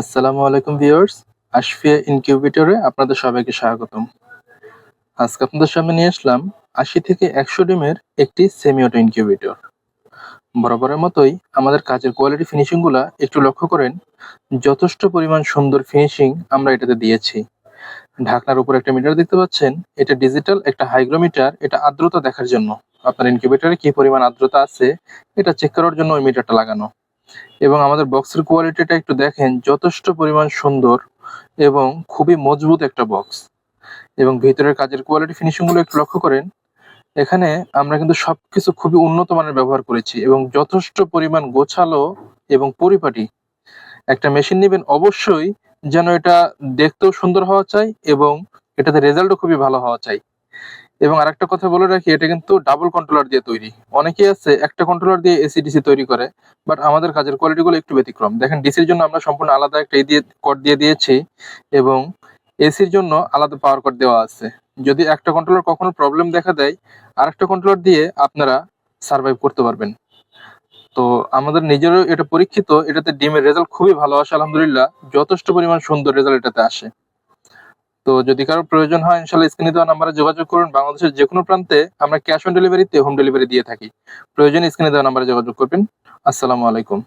আসসালামু আলাইকুম ভিউয়ার্স, আশফিয়া ইনকিউবেটরে আপনাদের সবাইকে স্বাগতম। আজকে আপনাদের সামনে নিয়ে আসলাম আশি থেকে একশো ডিমের একটি সেমি অটো ইনকিউবেটর। বরাবরের মতোই আমাদের কাজের কোয়ালিটি ফিনিশিংগুলো একটু লক্ষ্য করেন, যথেষ্ট পরিমাণ সুন্দর ফিনিশিং আমরা এটাতে দিয়েছি। ঢাকনার উপর একটা মিটার দেখতে পাচ্ছেন, এটা ডিজিটাল একটা হাইগ্রোমিটার, এটা আর্দ্রতা দেখার জন্য। আপনার ইনকিউবেটরে কি পরিমাণ আর্দ্রতা আছে, এটা চেক করার জন্য ওই মিটারটা লাগানো। এবং আমাদের বক্সের কোয়ালিটিটা একটু দেখেন, যথেষ্ট পরিমাণ সুন্দর এবং খুবই মজবুত একটা বক্স এবং ভিতরের কাজের কোয়ালিটি ফিনিশিংগুলো একটু লক্ষ্য করেন, এখানে আমরা কিন্তু সবকিছু খুবই উন্নত মানের ব্যবহার করেছি এবং যথেষ্ট পরিমাণ গোছালো এবং পরিপাটি। একটা মেশিন নেবেন অবশ্যই যেন এটা দেখতেও সুন্দর হওয়া চাই এবং এটাতে রেজাল্টও খুবই ভালো হওয়া চাই। এবং আরেকটা কথা বলে রাখি, এটা কিন্তু ডাবল কন্ট্রোলার দিয়ে তৈরি। অনেকেই আছে, একটা কন্ট্রোলার দিয়ে এসি ডিসি তৈরি করে বাট আমাদের কাজের কোয়ালিটিগুলো একটু ব্যতিক্রম। দেখেন ডিসির জন্য আমরা সম্পূর্ণ আলাদা একটা এই দিয়ে কট দিয়ে দিয়েছি এবং এসির জন্য আলাদা পাওয়ার কট দেওয়া আছে। যদি একটা কন্ট্রোলার কখনো প্রবলেম দেখা দেয়, আরেকটা কন্ট্রোলার দিয়ে আপনারা সার্ভাইভ করতে পারবেন। তো আমাদের নিজেরও এটা পরীক্ষিত, এটাতে ডিমের রেজাল্ট খুবই ভালো আসে আলহামদুলিল্লাহ। যথেষ্ট পরিমাণ সুন্দর রেজাল্ট এটাতে আসে। তো যদি কারও প্রয়োজন হয় ইনশাল্লাহ স্ক্রিনে দেওয়া নাম্বারে যোগাযোগ করুন। বাংলাদেশের যে কোনো প্রান্তে আমরা ক্যাশ অন ডেলিভারিতে হোম ডেলিভারি দিয়ে থাকি। প্রয়োজনে স্ক্রিনে দেওয়া নাম্বারে যোগাযোগ করবেন। আসসালামু আলাইকুম।